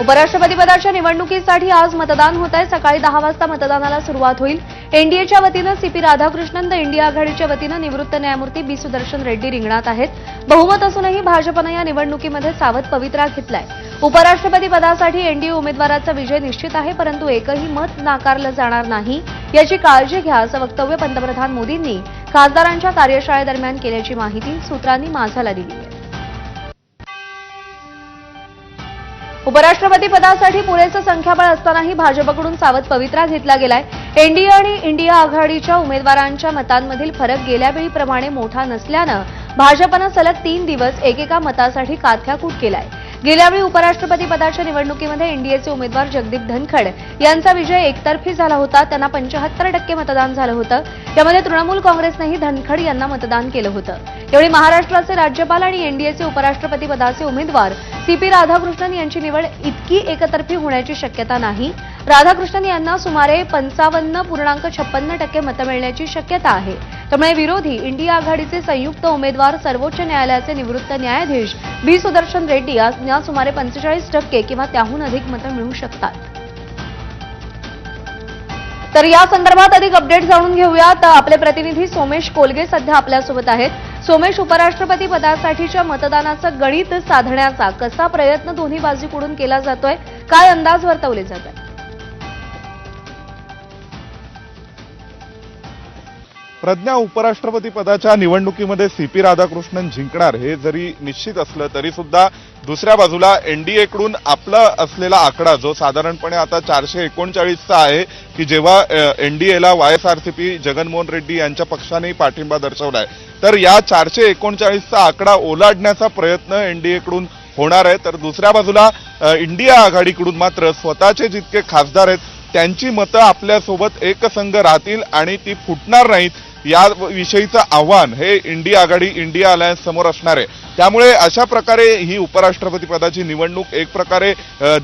उपराष्ट्रपती पदाच्या निवडणुकीसाठी आज मतदान होत आहे. सकाळी दहा वाजता मतदानाला सुरुवात होईल. एनडीएच्या वतीनं सीपी राधाकृष्णन द इंडिया आघाडीच्या वतीनं निवृत्त न्यायमूर्ती बी सुदर्शन रेड्डी रिंगणात आहेत. बहुमत असूनही भाजपनं या निवडणुकीमध्ये सावध पवित्रा घेतलाय. उपराष्ट्रपती पदासाठी एनडीए उमेदवाराचा विजय निश्चित आहे परंतु एकही मत नाकारलं जाणार नाही. याची काळजी घ्या असं वक्तव्य पंतप्रधान मोदींनी खासदारांच्या कार्यशाळेदरम्यान केल्याची माहिती सूत्रांनी माझाला दिली. उपराष्ट्रपती पदासाठी पुरेसं संख्याबळ असतानाही भाजपकडून सावध पवित्रा घेतला गेलाय. एनडीए आणि इंडिया आघाडीच्या उमेदवारांच्या मतांमधील फरक गेल्यावेळीप्रमाणे मोठा नसल्यानं भाजपनं सलग तीन दिवस एकेका मतासाठी काथ्याकूट केलाय. गेल्यावेळी उपराष्ट्रपती पदाच्या निवडणुकीमध्ये एनडीएचे उमेदवार जगदीप धनखड यांचा विजय एकतर्फी झाला होता. त्यांना पंचाहत्तर टक्के मतदान झालं होतं. यामध्ये तृणमूल काँग्रेसनंही धनखड यांना मतदान केलं होतं. यावेळी महाराष्ट्राचे राज्यपाल आणि एनडीएचे उपराष्ट्रपती पदाचे उमेदवार सी पी राधाकृष्णन यांची निवड इतकी एकतर्फी होण्याची शक्यता नाही. राधाकृष्णन यांना सुमारे पंचावन्न पूर्णांक छप्पन्न टक्के मतं मिळण्याची शक्यता आहे. त्यामुळे विरोधी इंडिया आघाडीचे संयुक्त उमेदवार सर्वोच्च न्यायालयाचे निवृत्त न्यायाधीश बी. सुदर्शन रेड्डी यांना सुमारे पंचेचाळीस टक्के किंवा त्याहून अधिक मतं मिळू शकतात. तर या संदर्भात अधिक अपडेट जाणून घेऊया. तर आपले प्रतिनिधी सोमेश कोलगे सध्या आपल्यासोबत आहेत. सोमेश उपराष्ट्रपती पदासाठीच्या मतदानाचं गणित साधण्याचा कसा प्रयत्न दोन्ही बाजूकडून केला जातोय? काय अंदाज वर्तवले जात आहेत प्रज्ञा उपराष्ट्रपती पदाच्या निवडणुकीमध्ये सी पी राधाकृष्णन जिंकणार हे जरी निश्चित असलं तरी सुद्धा दुसऱ्या बाजूला एनडीएकडून आपला असलेला आकडा जो साधारणपणे आता चारशे एकोणचाळीसचा आहे की जेव्हा एनडीएला Y S R C P Jaganmohan Reddy यांच्या पक्षानेही पाठिंबा दर्शवलाय. तर या चारशे एकोणचाळीसचा आकडा ओलाडण्याचा प्रयत्न एनडीएकडून होणार आहे. तर दुसऱ्या बाजूला इंडिया आघाडीकडून मात्र स्वतःचे जितके खासदार आहेत त्यांची मतं आपल्यासोबत एकसंघ राहतील आणि ती फुटणार नाहीत या विषयीचं आव्हान हे इंडिया आघाडी इंडिया अलायन्स समोर असणार आहे. त्यामुळे अशा प्रकारे ही उपराष्ट्रपती पदाची निवडणूक एक प्रकारे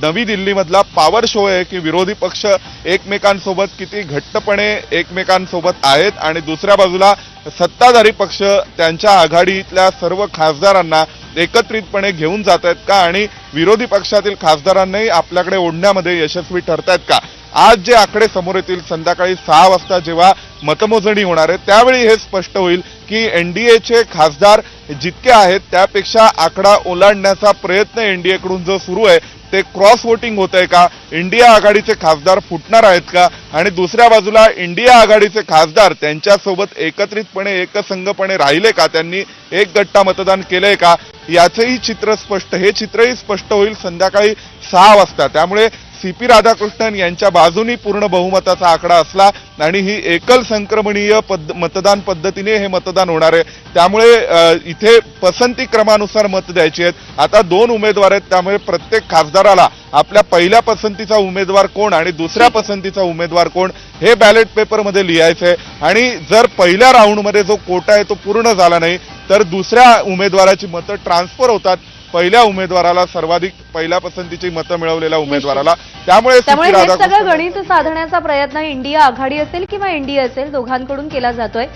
नवी दिल्लीमधला पॉवर शो आहे की विरोधी पक्ष एकमेकांसोबत किती घट्टपणे एकमेकांसोबत आहेत आणि दुसऱ्या बाजूला सत्ताधारी पक्ष त्यांच्या आघाडीतल्या सर्व खासदारांना एकत्रितपणे घेऊन जात आहेत का आणि विरोधी पक्षातील खासदारांनाही आपल्याकडे ओढण्यामध्ये यशस्वी ठरतायत का? आज जे आकडे समोर येतील संध्याकाळी सहा वाजता जेव्हा मतमोजणी होणार आहे त्यावेळी हे स्पष्ट होईल की एनडीएचे खासदार जितके आहेत त्यापेक्षा आकडा ओलांडण्याचा प्रयत्न एनडीएकडून जो सुरू आहे ते क्रॉस वोटिंग होत आहे का? इंडिया आघाडीचे खासदार फुटणार आहेत का? आणि दुसऱ्या बाजूला इंडिया आघाडीचे खासदार त्यांच्यासोबत एकत्रितपणे एकसंघपणे राहिले का? त्यांनी एक गट्टा मतदान केलंय का? याचंही चित्र स्पष्ट हे चित्रही स्पष्ट होईल संध्याकाळी सहा वाजता. त्यामुळे सी पी राधाकृष्णन यांच्या बाजूनी पूर्ण बहुमताचा आकडा असला आणि ही एकल संक्रमणीय पद्ध मतदान पद्धतीने हे मतदान होणार आहे. त्यामुळे इथे पसंती क्रमानुसार मत द्यायची आहेत. आता दोन उमेदवार आहेत त्यामुळे प्रत्येक खासदाराला आपल्या पहिल्या पसंतीचा उमेदवार कोण आणि दुसऱ्या पसंतीचा उमेदवार कोण हे बॅलेट पेपरमध्ये लिहायचं आहे. आणि जर पहिल्या राऊंडमध्ये जो कोटा आहे तो पूर्ण झाला नाही तर दुसऱ्या उमेदवाराची मतं ट्रान्सफर होतात. पहिल्या उमेदवाराला सर्वाधिक पहिल्या पसंतीची मतं मिळवलेल्या उमेदवाराला. त्यामुळे त्यामुळे हे सगळं गणित साधण्याचा प्रयत्न इंडिया आघाडी असेल किंवा एनडीए असेल दोघांकडून केला जातोय.